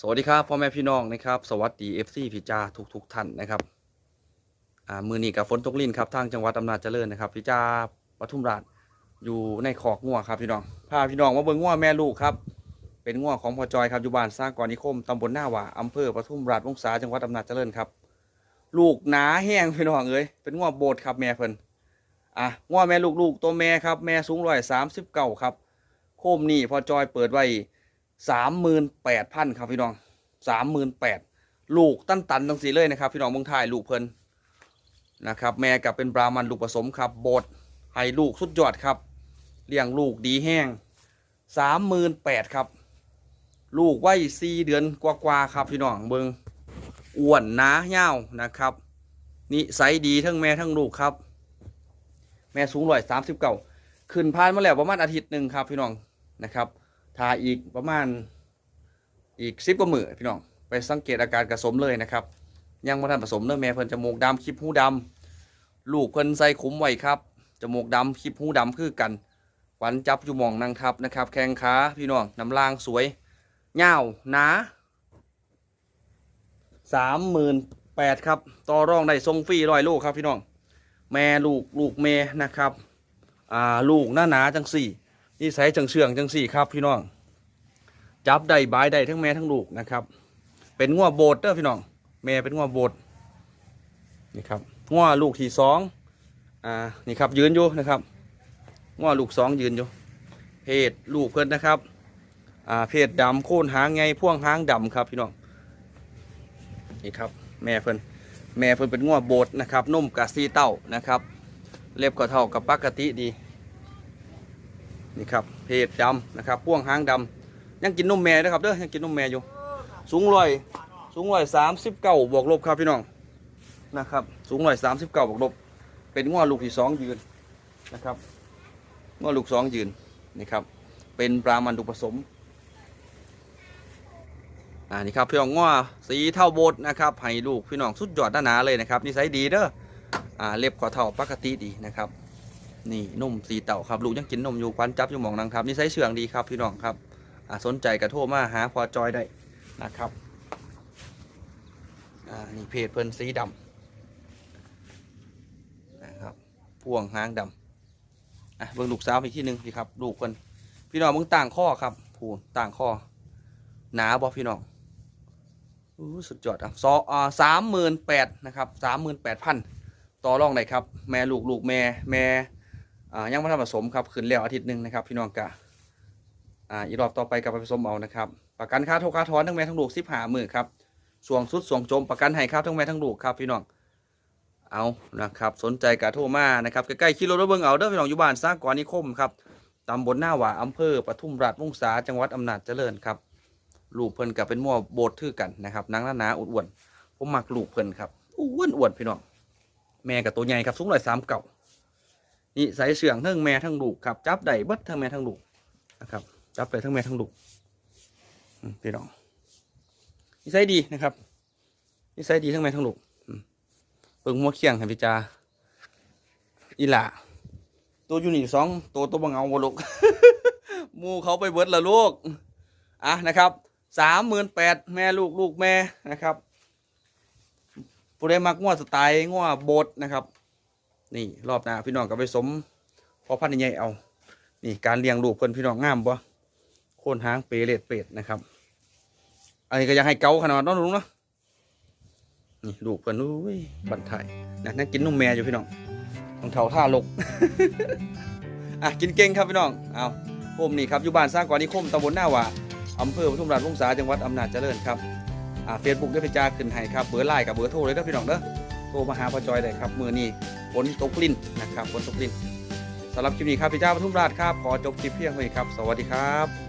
สวัสดีครับพ่อแม่พี่น้องนะครับสวัสดีเอฟซีพี่จาทุกทุกท่านนะครับอ่ามือนี้กับฝนตกลิ่นครับทางจังหวัดอำนาจเจริญนะครับพี่จาปทุมราชอยู่ในขอกงัวครับพี่น้องพาพี่น้องมาเบิ่งงัวแม่ลูกครับเป็นงัวของพ่อจอยครับอยู่บ้านสร้างกรนิคมตำบลหน้าหว่าอำเภอปทุมราชวงศาจังหวัดอำนาจเจริญครับ ลูกหนาแห้งพี่น้องเอ้ยเป็นงัวโบดครับแม่เพิ่นอะงัวแม่ลูกลูกตัวแม่ครับแม่สูงร้อยสามสิบเก้าครับโคมนี่พ่อจอยเปิดไว้ สามหมื่นแปดพันครับพี่น้องสามหมื่นแปดลูกตั้นตันตั้งสีเลยนะครับ พี่น้องเมืองไทยลูกเพลินนะครับ แม่กับเป็นบรามันลูกผสมครับโบดให้ลูกสุดยอดครับเลี้ยงลูกดีแห้งสามหมื่นแปดครับ ลูกไว้สี่เดือนกว่าๆครับพี่น้องเบิงอ้วนหนาเหี่ยวนะครับนิสัยดีทั้งแม่ทั้งลูกครับ แม่สูงร้อยสามสิบเก้าขึ้นพานมาแล้วประมาณอาทิตย์หนึ่งครับพี่น้องนะครับ ทาอีกประมาณอีกสิบกว่ามือพี่น้องไปสังเกตอาการกระสมเลยนะครับ ยังมาทันผสมเนื้อแม่เพิ่นจมูกดำคลิปหูดำลูกเพิ่นใส่ขุมไว้ครับจมูกดำคลิปหูดำคือกันขวัญจับอยู่มองนางทับนะครับ แข้งขาพี่น้องน้ำลางสวยเงาหนาสามหมื่นแปดครับต่อรองได้ทรงฟรีร้อยลูกครับพี่น้อง แม่ลูกลูกแม่นะครับ อ่าลูกหน้าหนาจังสี่ นี่ใส่จังเชืองจังสี่ครับพี่น้อง จับได้บายได้ทั้งแม่ทั้งลูกนะครับ เป็นงัวโบดเด้อพี่น้อง แม่เป็นงัวโบดนี่ครับงัวลูกที่สองอ่านี่ครับยืนอยู่นะครับงัวลูกสองยืนอยู่ เพศลูกเพิ่นนะครับอ่าเพศดำโค่นหางไงพ่วงหางดำครับพี่น้องนี่ครับแม่เพิ่นแม่เพิ่นเป็นงัวโบดนะครับนุ่มกับซีเต้านะครับ เล็บก็เท่ากับปกติดี นี่ครับเพศดำนะครับพ่วงหางดำยังกินนมแม่ด้วยครับเด้อยังกินนมแม่อยู่ สูงร้อยสูงร้อยสามสิบเก้าบวกลบครับพี่น้องนะครับ สูงร้อยสามสิบเก้าบวกลบ เป็นง้อลูกที่สองยืนนะครับง้อลูกสองยืนนี่ครับเป็นปลามันดุผสมอ่านี่ครับพี่น้องง้อสีเท่าโบดนะครับให้ลูกพี่น้องสุดยอดหนาๆเลยนะครับนิสัยดีเด้ออ่าเล็บขอเท่าปกติดีนะครับ นี่นุ่มสีเต่าครับลูกยังกินนมอยู่ควันจับอยู่หมองนังครับนิสัยเชืองดีครับพี่น้องครับอ่าสนใจกระโทรมาหาพอจอยได้นะครับอ่านี่เพจเพิ่นสีดำนะครับพ่วงหางดำอะเบิ่งลูกสาวอีกที่หนึ่งพี่ครับลูกเพิ่นพี่น้องมึงต่างข้อครับผูต่างข้อหนาบ่พี่น้องอู้สุดยอดอะซออ่าสามหมื่นแปดนะครับสามหมื่นแปดพันต่อรองได้ครับ แม่ลูกลูกแม่แม่ อ่ายังไม่ทำผสมครับขึ้นแล้วอาทิตย์หนึ่งนะครับ พี่น้องกะอ่าอีรอบต่อไปกับไปผสมเอานะครับประกันค่าโทค่าถอนทั้งแม่ทั้งลูกสิบหามือครับส่วงสุดส่วงจมประกันให้ครับทั้งแม่ทั้งลูกครับพี่น้องเอานะครับสนใจกะโทรมานะครับใกล้ๆคิโลรถเบิ้งเอาเด้อพี่น้องอยู่บ้านสร้างกรนิคมครับตำบลหน้าหว่าอำเภอปทุมราชวงศาจังหวัดอำนาจเจริญครับลูกเพิ่นกับเป็นมั่วโบดทื่อกันนะครับนางหนาๆอ้วนๆผมมักลูกเพิ่นครับอ้วนอ้วนๆพี่น้องแม่กับตัวใหญ่ครับสูงร้อยสามเก่า นี่ใส่เสื่องทั้งแม่ทั้งลูกครับจับได้เบิดทั้งแม่ทั้งลูกนะครับจับไปทั้งแม่ทั้งลูกพี่น้องนิสัยดีนะครับนิสัยดีทั้งแม่ทั้งลูกเปิงหัวเคียงให้พี่จาอีหล่าตัวยูนี่สองตัวตัวบังเอาบลูกมูเขาไปเบิดละลูกอะนะครับสามหมื่นแปดแม่ลูกลูกแม่นะครับผู้ใดมักง้วสไตล์ง้วโบดนะครับ นี่รอบหน้าพี่น้องก็ไปสมพอพันธุ์ใหญ่เอา นี่การเลี้ยงลูกเพิ่นพี่น้องงามบ่โคนหางเปรเลดเป็ดนะครับ อันนี้ก็ยากให้เกาขนาดนั้นลุงเนาะนี่ลูกเพิ่นอุ้ยบันไทยนะนั่งกินนมแม่อยู่พี่น้องต้องเท่าท่าลกอะกินเก่งครับพี่น้องเอาผมนี่ครับอยู่บ้านสร้างกว่านิคมตำบลหน้าว่าอำเภอปทุมราชวงศาจังหวัดอำนาจเจริญครับอ่าเฟซบุ๊กได้พิจารขึ้นให้ครับเบอร์ไลน์กับเบอร์โทรเลยเด้อพี่น้องเด้อ โทรมาหาพ่อจอยได้ครับมือนี้ฝนตกลิ้นนะครับฝนตกลิ้นสำหรับคลิปนี้ครับพี่เจ้าปทุมราชครับขอจบคลิปเพียงเท่านี้ครับ สวัสดีครับ